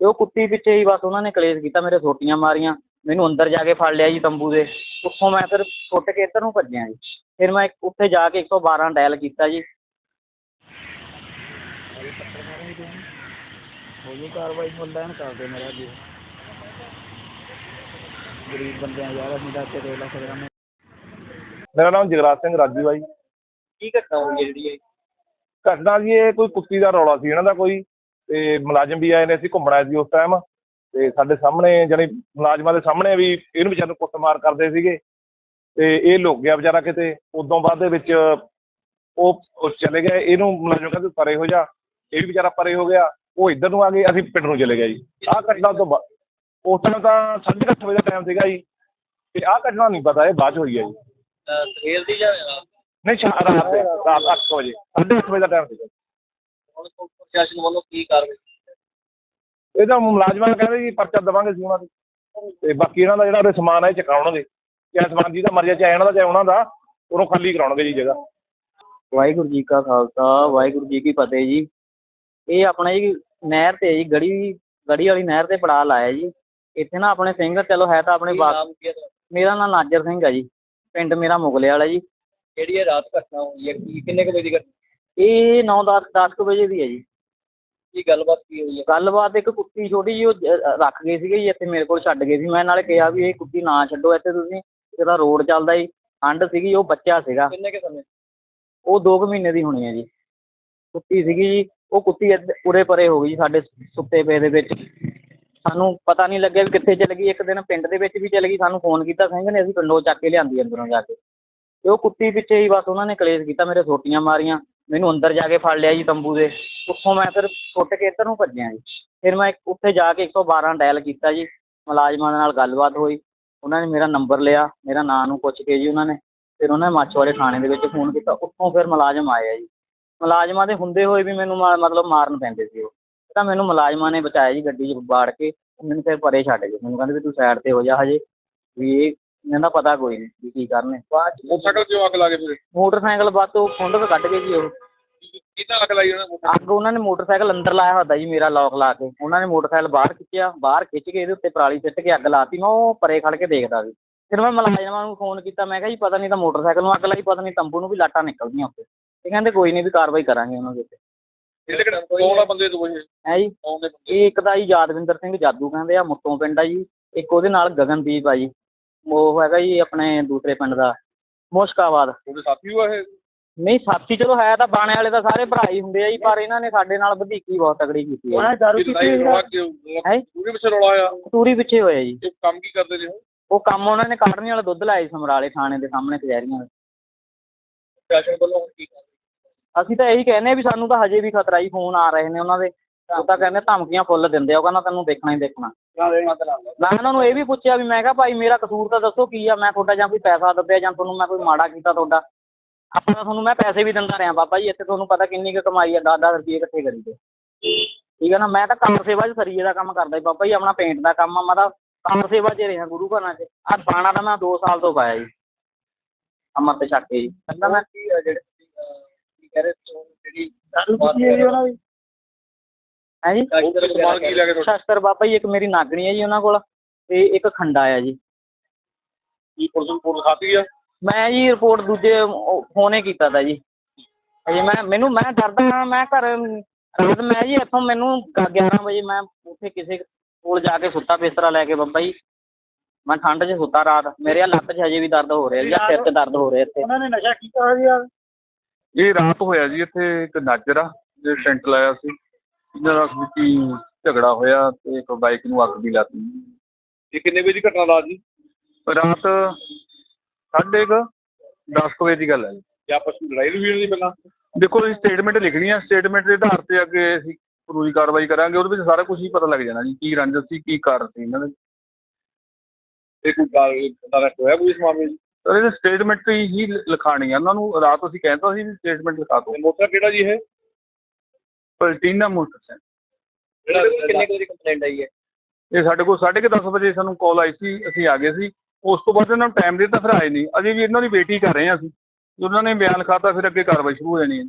ਤੇ ਉਹ ਕੁੱਤੀ ਪਿੱਛੇ ਹੀ ਬਸ ਉਹਨਾਂ ਨੇ ਕਲੇਸ਼ ਕੀਤਾ ਮੇਰੇ ਸੋਟੀਆਂ ਮਾਰੀਆਂ ਮੈਨੂੰ ਅੰਦਰ ਜਾ ਕੇ ਫੜ ਲਿਆ ਜੀ ਤੰਬੂ ਦੇ। ਉੱਥੋਂ ਮੈਂ ਫਿਰ ਛੁੱਟ ਕੇ ਇੱਧਰ ਨੂੰ ਭੱਜਿਆ ਜੀ। ਫਿਰ ਮੈਂ ਉੱਥੇ ਜਾ ਕੇ 112 ਡਾਇਲ ਕੀਤਾ ਜੀ। ਕਾਰਵਾਈ ਮੇਰਾ ਜੀ। ਗਰੀਬ ਬੰਦਿਆਂ ਯਾਰ ਅਸੀਂ ਤਾਂ ਇੱਥੇ ਦੇ ਲੱਖ ਰੁਪਏ ਮੇਰਾ ਨਾਮ ਜਗਰਾਜ ਸਿੰਘ ਰਾਜੂ ਜੀ। ਕੀ ਘਟਨਾ ਹੋਈ ਹੈ ਜਿਹੜੀ ਇਹ ਘਟਨਾ ਜੀ ਇਹ ਕੋਈ ਕੁੱਤੀ ਦਾ ਰੌਲਾ ਸੀ ਇਹਨਾਂ ਦਾ ਕੋਈ। ਤੇ ਮੁਲਾਜ਼ਮ ਵੀ ਆਏ ਨੇ ਅਸੀਂ ਘੁੰਮਣ ਆਏ ਸੀ ਉਸ ਟਾਈਮ ਤੇ ਸਾਡੇ ਸਾਹਮਣੇ ਜਾਣੀ ਮੁਲਾਜ਼ਮਾਂ ਦੇ ਸਾਹਮਣੇ ਵੀ ਇਹਨੂੰ ਵਿਚਾਰ ਨੂੰ ਕੁੱਟਮਾਰ ਕਰਦੇ ਸੀਗੇ ਤੇ ਇਹ ਲੁਕ ਗਿਆ ਵਿਚਾਰਾ ਕਿਤੇ। ਉਦੋਂ ਬਾਅਦ ਦੇ ਵਿੱਚ ਉਹ ਉਹ ਚਲੇ ਗਏ ਇਹਨੂੰ ਮੁਲਾਜ਼ਮ ਕਹਿੰਦੇ ਪਰੇ ਹੋ ਜਾ ਇਹ ਵੀ ਵਿਚਾਰਾ ਪਰੇ ਹੋ ਗਿਆ ਉਹ ਇੱਧਰ ਨੂੰ ਆ ਗਏ ਅਸੀਂ ਪਿੰਡ ਨੂੰ ਚਲੇ ਗਏ ਜੀ। ਆਹ ਘਟਨਾ ਤੋਂ ਬਾਅਦ ਉਸ ਟਾਈਮ ਤਾਂ ਸਾਢੇ ਕੁ ਅੱਠ ਵਜੇ ਦਾ ਟਾਈਮ ਸੀਗਾ ਜੀ ਤੇ ਆਹ ਘਟਨਾ ਨਹੀਂ ਪਤਾ ਇਹ ਬਾਅਦ 'ਚ ਹੋਈ ਹੈ ਜੀ। ਸਵੇਰ ਦੀ ਜਾਂ ਨਹੀਂ ਸ਼ਾ ਰਾਤ ਦੇ ਰਾਤ ਅੱਠ ਕੁ ਵਜੇ ਸਾਢੇ ਅੱਠ ਵਜੇ ਦਾ ਟਾਈਮ ਸੀਗਾ ਪ੍ਰਸ਼ਾਸਨ ਵੱਲੋਂ ਕੀ ਕਾਰਵਾਈ ਇਹ ਤਾਂ ਮੁਲਾਜ਼ਮਾਂ ਨੂੰ ਕਹਿੰਦੇ ਜੀ ਪਰਚਾ ਦੇਵਾਂਗੇ ਸੀ ਉਹਨਾਂ ਦੇ। ਤੇ ਬਾਕੀ ਇਹਨਾਂ ਦਾ ਜਿਹੜਾ ਉਹਦੇ ਸਮਾਨ ਹੈ ਚਕਾਉਣਗੇ। ਚਾਹੇ ਸਮਾਨ ਜਿਹਦਾ ਮਰਜ਼ੀ ਚਾਹੇ ਇਹਨਾਂ ਦਾ ਚਾਹੇ ਉਹਨਾਂ ਦਾ ਉਹਨੂੰ ਖਾਲੀ ਕਰਾਉਣਗੇ ਜੀ ਜਗ੍ਹਾ। ਵਾਹਿਗੁਰੂ ਜੀ ਕਾ ਖਾਲਸਾ ਵਾਹਿਗੁਰੂ ਜੀ ਕੀ ਫਤਿਹ ਜੀ। ਇਹ ਆਪਣਾ ਜੀ ਨਹਿਰ ਤੇ ਜੀ ਗੜੀ ਗੜੀ ਵਾਲੀ ਨਹਿਰ ਤੇ ਪੜਾ ਲਾਇਆ ਜੀ। ਇੱਥੇ ਨਾ ਆਪਣੇ ਸਿੰਘ ਚਲੋ ਹੈ ਤਾਂ ਆਪਣੇ ਬਾਪ ਮੇਰਾ ਨਾਮ ਨਾਜਰ ਸਿੰਘ ਹੈ ਜੀ। ਪਿੰਡ ਮੇਰਾ ਮੁਗਲੇ ਵਾਲਾ ਜੀ। ਜਿਹੜੀ ਇਹ ਰਾਤ ਘਟਨਾ ਹੋਈ ਹੈ? ਕੀ ਕਿੰਨੇ ਕੁ ਵਜੇ ਦੀ ਘਟਨਾ? ਇਹ 9 10 10 ਕੁ ਵਜੇ ਦੀ ਹੈ ਜੀ। ਕੀ ਗੱਲਬਾਤ ਕੀ ਹੋਈ ਹੈ? ਗੱਲਬਾਤ ਇੱਕ ਕੁੱਤੀ ਛੋਟੀ ਜੀ ਉਹ ਜ- ਰੱਖ ਗਏ ਸੀਗੇ ਜੀ ਇੱਥੇ ਮੇਰੇ ਕੋਲ ਛੱਡ ਗਏ ਸੀ। ਮੈਂ ਨਾਲੇ ਕਿਹਾ ਵੀ ਇਹ ਕੁੱਤੀ ਨਾ ਛੱਡੋ ਇੱਥੇ ਤੁਸੀਂ ਇਹਦਾ ਰੋਡ ਚੱਲਦਾ ਜੀ। ਠੰਡ ਸੀਗੀ ਉਹ ਬੱਚਾ ਸੀਗਾ। ਕਿੰਨੇ ਕੁ ਸਮੇਂ? ਉਹ 2 ਮਹੀਨੇ ਦੀ ਹੋਣੀ ਹੈ ਜੀ। ਕੁੱਤੀ ਸੀਗੀ ਜੀ ਉਹ ਕੁੱਤੀ ਇੱਧ- ਉਰੇ ਪਰੇ ਹੋ ਗਈ ਜੀ ਸਾਡੇ ਸੁੱਤੇ ਪਏ ਦੇ ਵਿੱਚ। ਸਾਨੂੰ ਪਤਾ ਨਹੀਂ ਲੱਗਿਆ ਵੀ ਕਿੱਥੇ ਚਲ ਗਈ। ਇੱਕ ਦਿਨ ਪਿੰਡ ਦੇ ਵਿੱਚ ਵੀ ਚਲ ਗਈ ਸਾਨੂੰ ਫੋਨ ਕੀਤਾ ਸਿੰਘ ਨੇ ਅਸੀਂ ਪਿੰਡੋਂ ਚੱਕ ਕੇ ਲਿਆਂਦੀ ਅੰਦਰੋਂ ਜਾ ਕੇ। ਤੇ ਉਹ ਕੁੱਤੀ ਪਿੱਛੇ ਹੀ ਬਸ ਉਹਨਾਂ ਨੇ ਕਲੇਸ਼ ਕੀਤਾ ਮੇਰੇ ਸੋਟੀਆਂ ਮਾਰੀਆਂ। ਮੈਨੂੰ ਅੰਦਰ ਜਾ ਕੇ ਫੜ ਲਿਆ ਜੀ ਤੰਬੂ ਦੇ। ਉੱਥੋਂ ਮੈਂ ਫਿਰ ਛੁੱਟ ਕੇ ਇੱਧਰ ਨੂੰ ਭੱਜਿਆ ਜੀ। ਫਿਰ ਮੈਂ ਉੱਥੇ ਜਾ ਕੇ 112 ਡਾਇਲ ਕੀਤਾ ਜੀ। ਮੁਲਾਜ਼ਮਾਂ ਦੇ ਨਾਲ ਗੱਲਬਾਤ ਹੋਈ। ਉਹਨਾਂ ਨੇ ਮੇਰਾ ਨੰਬਰ ਲਿਆ ਮੇਰਾ ਨਾਂ ਨੂੰ ਪੁੱਛ ਕੇ ਜੀ ਉਹਨਾਂ ਨੇ। ਫਿਰ ਉਹਨਾਂ ਨੇ ਮਾਛੀਵਾੜੇ ਥਾਣੇ ਦੇ ਵਿੱਚ ਫੋਨ ਕੀਤਾ। ਉੱਥੋਂ ਫਿਰ ਮੁਲਾਜ਼ਮ ਆਏ ਆ ਜੀ। ਮੁਲਾਜ਼ਮਾਂ ਦੇ ਹੁੰਦੇ ਹੋਏ ਵੀ ਮੈਨੂੰ ਮਾ- ਮਤਲਬ ਮਾਰਨ ਪੈਂਦੇ ਸੀ ਉਹ। ਤਾਂ ਮੈਨੂੰ ਮੁਲਾਜ਼ਮਾਂ ਨੇ ਬਚਾਇਆ ਜੀ ਗੱਡੀ 'ਚ ਬਾੜ ਕੇ। ਮੈਨੂੰ ਫਿਰ ਪਰੇ ਛੱਡ ਗਏ। ਮੈਨੂੰ ਕਹਿੰਦੇ ਵੀ ਤੂੰ ਸਾਈਡ ਤੇ ਹੋ ਜਾ ਹਜੇ। ਵੀ ਇਹ ਇਹਨਾਂ ਦਾ ਪਤਾ ਕੋਈ ਨਹੀਂ ਵੀ ਕੀ ਕਰਨੇ। ਬਾਅਦ 'ਚ ਮੋਟਰਸਾਈਕਲ ਕਿਉਂ ਅੱਗ ਲਾ ਕੇ ਫਿਰ? ਮੋਟਰਸਾਈਕਲ ਬਸ ਉਹ ਖੁੰਡ ਕੇ ਕੱਢ ਗਏ ਜੀ ਉਹ। ਅੱਗ ਲਾਈ ਉਹਨਾਂ ਨੇ ਅੱਗ ਉਹਨਾਂ ਨੇ ਮੋਟਰਸਾਈਕਲ ਅੰਦਰ ਲਾਇਆ ਹੁੰਦਾ ਜੀ ਮੇਰਾ ਲੌਕ ਲਾ ਕੇ। ਉਹਨਾਂ ਨੇ ਮੋਟਰਸਾਈਕਲ ਬਾਹਰ ਖਿੱਚਿਆ ਬਾਹਰ ਖਿੱਚ ਕੇ ਇਹਦੇ ਉੱਤੇ ਪਰਾਲੀ ਸਿੱਟ ਕੇ ਅੱਗ ਲਾਤੀ। ਮੈਂ ਉਹ ਪਰੇ ਖੜ ਕੇ ਦੇਖਦਾ ਸੀ। ਫਿਰ ਮੈਂ ਮੁਲਾਜ਼ਮਾਂ ਨੂੰ ਫੋਨ ਕੀਤਾ ਮੈਂ ਕਿਹਾ ਜੀ ਪਤਾ ਨਹੀਂ ਤਾਂ ਮੋਟਰਸਾਈਕਲ ਨੂੰ ਅੱਗ ਲਾਈ ਪਤਾ ਨਹੀਂ ਤੰਬੂ ਨੂੰ ਵੀ ਲਾਟਾਂ ਨਿਕਲਦੀਆਂ ਉੱਤੇ ਇਹ ਕਹਿੰਦੇ ਕੋਈ ਨਹੀਂ ਵੀ ਕਾਰਵਾਈ ਕਰਾਂਗੇ ਉਹਨਾਂ ਦੇ ਉੱਤੇ। ਇਹਦੇ ਕਿਹੜਾ ਕੌਣ ਆ ਬੰਦੇ ਦੋ ਇਹ ਹੈ ਜੀ? ਇਹ ਇੱਕ ਦਾ ਜੀ ਯਾਦਵਿੰਦਰ ਸਿੰਘ ਜਾਦੂ ਕਹਿੰਦੇ ਆ ਮੁੱਤੋਂ ਪਿੰਡ ਆ ਜੀ। ਇੱਕ ਉਹਦੇ ਨਾਲ ਗਗਨਦੀਪ ਆ ਜੀ। ਉਹ ਹੈਗਾ ਜੀ ਆਪਣੇ ਦੂਸਰੇ ਪਿੰਡ ਦਾ ਮੁਸ਼ਕਾਬਾਦ। ਸਾਥੀ ਇਹ? ਨਹੀਂ ਸਾਥੀ ਚਲੋ ਹੈ ਤਾਂ ਬਾਣੇ ਵਾਲੇ ਤਾਂ ਸਾਰੇ ਭਰਾ ਹੀ ਹੁੰਦੇ ਆ ਜੀ ਪਰ ਇਹਨਾਂ ਨੇ ਸਾਡੇ ਨਾਲ ਵਧੀਕੀ ਬਹੁਤ ਤਕੜੀ ਕੀਤੀ ਹੈ? ਉਹਦੇ ਪਿੱਛੇ ਰੌਲਾ ਆਇਆ। ਟੂਰੀ ਪਿੱਛੇ ਹੋਇਆ ਜੀ। ਇਹ ਕੰਮ ਕੀ ਕਰਦੇ ਨੇ ਉਹ? ਉਹ ਕੰਮ ਉਹਨਾਂ ਨੇ ਕਾੜਨੀ ਵਾਲਾ ਦੁੱਧ ਲਾਇਆ ਸੀ ਸਮਰਾਲੇ ਥਾਣੇ ਦੇ ਸਾਹਮਣੇ ਕਚਹਿਰੀਆਂ ਅਸੀਂ ਤਾਂ ਇਹੀ ਕਹਿੰਦੇ ਆ ਵੀ ਸਾਨੂੰ ਤਾਂ ਹਜੇ ਵੀ ਖਤਰਾ ਹੀ ਫੋਨ ਆ ਰਹੇ ਨੇ ਉਹਨਾਂ ਦੇ। ਉਹ ਤਾਂ ਕਹਿੰਦੇ ਧਮਕੀਆਂ ਫੁੱਲ ਦਿੰਦੇ ਆ ਉਹ ਕਹਿੰਦਾ ਤੈਨੂੰ ਦੇਖਣਾ ਹੀ ਦੇਖਣਾ। ਮੈਂ ਉਹਨਾਂ ਨੂੰ ਇਹ ਵੀ ਪੁੱਛਿਆ ਵੀ ਮੈਂ ਕਿਹਾ ਭਾਈ ਮੇਰਾ ਕਸੂਰ ਤਾਂ ਦੱਸੋ ਕੀ ਆ ਮੈਂ ਤੁਹਾਡਾ ਜਾਂ ਕੋਈ ਪੈਸਾ ਦੱਬਿਆ ਜਾਂ ਤੁਹਾਨੂੰ ਮੈਂ ਕੋਈ ਮਾੜਾ ਕੀਤਾ ਤੁਹਾਡਾ। ਆਪਣਾ ਤੁਹਾਨੂੰ ਮੈਂ ਪੈਸੇ ਵੀ ਦਿੰਦਾ ਰਿਹਾ ਬਾਬਾ ਜੀ ਇੱਥੇ ਤੁਹਾਨੂੰ ਪਤਾ ਕਿੰਨੀ ਕੁ ਕਮਾਈ ਆ 10-10 ਰੁਪਏ ਇਕੱਠੇ ਕਰੀਦੇ ਠੀਕ ਹੈ ਨਾ ਮੈਂ ਤਾਂ ਕੰਮ ਸੇਵਾ 'ਚ ਸਰੀਏ ਦਾ ਕੰਮ ਕਰਦਾ ਜੀ ਬਾਬਾ ਜੀ ਆਪਣਾ ਪੇਂਟ ਦਾ ਕੰਮ ਆ ਮੈਂ ਤਾਂ ਕੰਮ ਸੇਵਾ 'ਚ ਰਿਹਾ ਗੁਰੂ ਘਰਾਂ 'ਚ। ਆ ਬਾਣਾ ਤਾਂ ਮੈਂ 2 ਸਾਲ ਤੋਂ ਪਾਇਆ ਜੀ ਅਮਰ ਤੇ ਛੱਕ ਕੇ ਜੀ। ਕਹਿੰਦਾ ਮੈਂ ਕੀ ਆ ਜਿਹੜੇ ਤੁਸੀਂ, ਅਹ, ਕੀ ਕਹਿ ਰਹੇ ਸੀ ਉਹ ਜਿਹੜੀ ਹੈ ਜੀ? ਸ਼ਸਤਰ ਬਾਬਾ ਜੀ ਇੱਕ ਮੇਰੀ ਨਾਗਣੀ ਹੈ ਜੀ ਉਹਨਾਂ ਕੋਲ ਤੇ ਇੱਕ ਖੰਡਾ ਆ ਜੀ। ਆ? ਮੈਂ ਜੀ ਰਿਪੋਰਟ ਦੂਜੇ ਫੋਨੇ ਕੀਤਾ ਤਾ ਜੀ। ਅਜੇ ਮੈਂ ਮੈਨੂੰ ਮੈਂ ਡਰਦਾ ਹਾਂ ਮੈਂ ਘਰ ਰਾਤ ਮੈਂ ਜੀ ਇੱਥੋਂ ਮੈਨੂੰ 11 ਵਜੇ ਮੈਂ ਉੱਥੇ ਕਿਸੇ ਕੋਲ ਜਾ ਕੇ ਸੁੱਤਾ ਬਿਸਤਰਾ ਲੈ ਕੇ ਬਾਬਾ ਜੀ। ਮੈਂ ਠੰਡ 'ਚ ਸੁੱਤਾ ਰਾਤ ਮੇਰੇ ਆਹ ਲੱਤ 'ਚ ਹਜੇ ਵੀ ਦਰਦ ਹੋ ਰਿਹਾ ਜੀ ਆਹ ਸਿਰ 'ਚ ਦਰਦ ਹੋ ਰਿਹਾ ਇੱਥੇ। ਉਹਨਾਂ ਨੇ ਨਸ਼ਾ ਕੀਤਾ ਹੋਇਆ ਜੀ ਇਹ ਰਾਤ ਹੋਇਆ ਜੀ ਇੱਥੇ ਇੱਕ ਨਾਜਰ ਆ ਜੇ ਟੈਂਟ ਲਾਇਆ ਸੀ। ਇਹਨਾਂ ਦਾ ਹੀ ਝਗੜਾ ਹੋਇਆ ਤੇ ਇੱਕ ਬਾਈਕ ਨੂੰ ਅੱਗ ਵੀ ਲਾਤੀ ਇਹ ਕਿੰਨੇ ਵਜੇ ਦੀ ਘਟਨਾ ਰਾਤ ਜੀ? ਰਾਤ ਸਾਢੇ ਕੁ ਦਸ ਕੁ ਵਜੇ ਦੀ ਗੱਲ ਹੈ ਜੀ ਆਪਸ ਵਿੱਚ ਲੜਾਈ ਵੀ ਹੋਈ ਪਹਿਲਾਂ? ਦੇਖੋ ਜੀ ਸਟੇਟਮੈਂਟ ਲਿਖਣੀ ਆ ਸਟੇਟਮੈਂਟ ਦੇ ਆਧਾਰ ਤੇ ਅੱਗੇ ਅਸੀਂ ਕਾਨੂੰਨੀ ਕਾਰਵਾਈ ਕਰਾਂਗੇ ਉਹਦੇ ਵਿੱਚ ਸਾਰਾ ਕੁਝ ਹੀ ਪਤਾ ਲੱਗ ਜਾਣਾ ਜੀ ਕੀ ਰੰਜਿਸ਼ ਸੀ ਕੀ ਕਾਰਨ ਸੀ ਇਹਨਾਂ ਦੇ। ਇਹ ਕੋਈ ਗੱਲ ਅਰੈਸਟ ਹੋਇਆ ਕੋਈ ਇਸ ਮਾਮਲੇ 'ਚ? ਸਰ ਇਹਦੇ ਸਟੇਟਮੈਂਟ ਹੀ ਲਿਖਾਣੀ ਆ ਉਹਨਾਂ ਨੂੰ ਰਾਤ ਅਸੀਂ ਕਹਿੰਦਾ ਸੀ ਵੀ ਸਟੇਟਮੈਂਟ ਲਿਖਾ ਦਿਓ। ਮੋਟਰ ਕਿਹੜਾ ਜੀ ਇਹ? Platina motorcycle. ਕਿੰਨੇ ਕੁ ਵਜੇ ਕੰਪਲੇਂਟ ਆਈ ਹੈ? ਇਹ ਸਾਡੇ ਕੋਲ ਸਾਢੇ ਕੁ ਦਸ ਵਜੇ ਸਾਨੂੰ ਕਾਲ ਆਈ ਸੀ ਅਸੀਂ ਆ ਗਏ ਸੀ। ਉਸ ਤੋਂ ਬਾਅਦ ਇਹਨਾਂ ਨੂੰ ਟਾਈਮ ਦੇ ਤਾਂ ਫਿਰ ਆਏ ਨਹੀਂ। ਅਜੇ ਵੀ ਇਹਨਾਂ ਦੀ ਵੇਟ ਹੀ ਕਰ ਰਹੇ ਹਾਂ ਅਸੀਂ। ਉਹਨਾਂ ਨੇ ਬਿਆਨ ਲਿਖਾਤਾ ਫਿਰ ਅੱਗੇ ਕਾਰਵਾਈ ਸ਼ੁਰੂ ਹੋ ਜਾਣੀ ਹੈ।